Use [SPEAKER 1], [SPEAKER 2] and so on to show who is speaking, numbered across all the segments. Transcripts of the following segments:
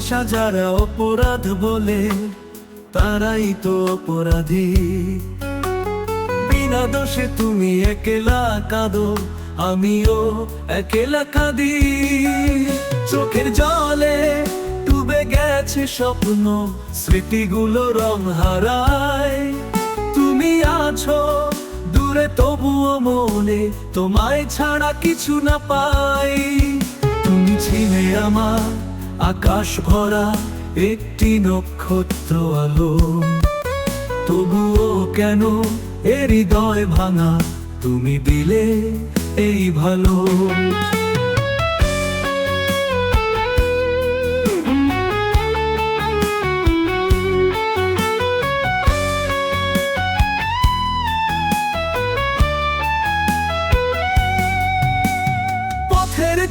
[SPEAKER 1] ভালোবাসা যারা অপরাধ বলে, তারাই তো অপরাধী। বিনা দোষে তুমি একেলা কাঁদো, আমিও একেলা কাঁদি। চোখের জলে ডুবে গেছে স্বপ্ন, স্মৃতিগুলো রং হারায়। তুমি আছো দূরে, তবুও মনে তোমায় ছাড়া কিছু না পাই। তুমি ছিলে আমার আকাশ ভরা একটি নক্ষত্র আলো। তবুও কেন এ হৃদয় ভাঙা? তুমি দিলে এই ভালো।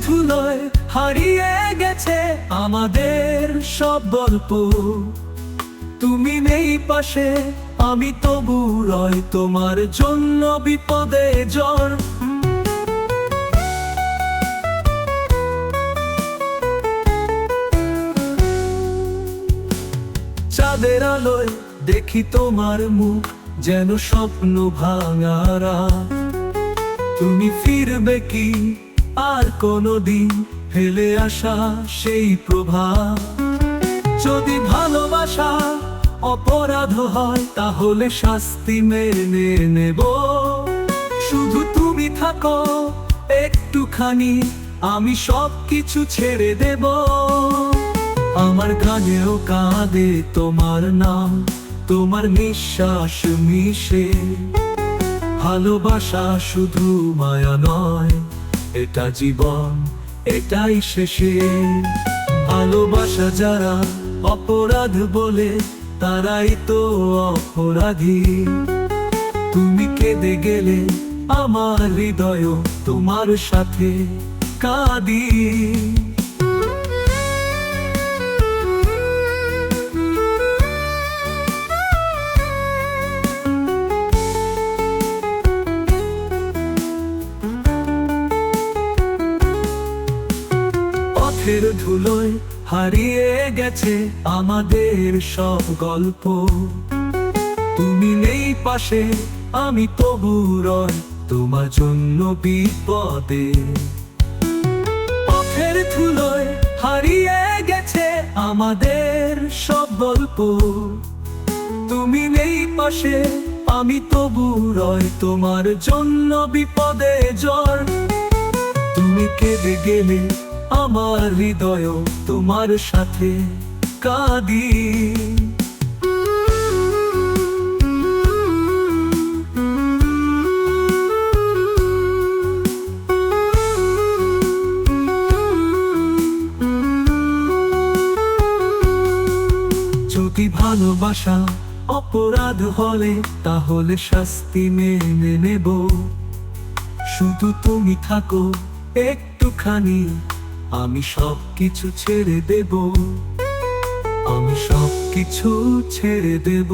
[SPEAKER 1] ধুলোয় হারিয়ে গেছে আমাদের সব গল্প। তুমি নেই পাশে, আমি তবু রয় তোমার জন্য বিপদে জ্বর। চাঁদের আলোয় দেখি তোমার মুখ যেন স্বপ্ন ভাঙারা তুমি ফিরবে কি আর কোনদিন ফেলে আসা সেই প্রভাব। যদি ভালোবাসা অপরাধ হয়, তাহলে শাস্তি মেনে নেব। শুধু তুমি থাকো, একটুখানি আমি সব কিছু ছেড়ে দেব। আমার গানেও কাঁদে তোমার নাম, তোমার নিঃশ্বাস মিশে। ভালোবাসা শুধু মায়া নয় এটা জীবন, এটাই শেষে। ভালোবাসা যারা অপরাধ বলে, তারাই তো অপরাধী। তুমি কেঁদে গেলে আমার হৃদয় তোমার সাথে কাঁদি। পথের ধুলোয় হারিয়ে গেছে আমাদের সব গল্প। তুমি নেই পাশে, আমি তবু রয় তোমার জন্য বিপদে। পথের ধুলোয় হারিয়ে গেছে আমাদের সব গল্প। তুমি নেই পাশে, আমি তবু রয় তোমার জন্য বিপদে জ্বর। তুমি কেঁদে গেলে আমার হৃদয় তোমার সাথে কাঁদি। যদি ভালোবাসা অপরাধ হলে, তাহলে শাস্তি মেনে নেব। শুধু তুমি থাকো, একটুখানি আমি সব কিছু ছেড়ে দেব। আমি সব কিছু ছেড়ে দেব।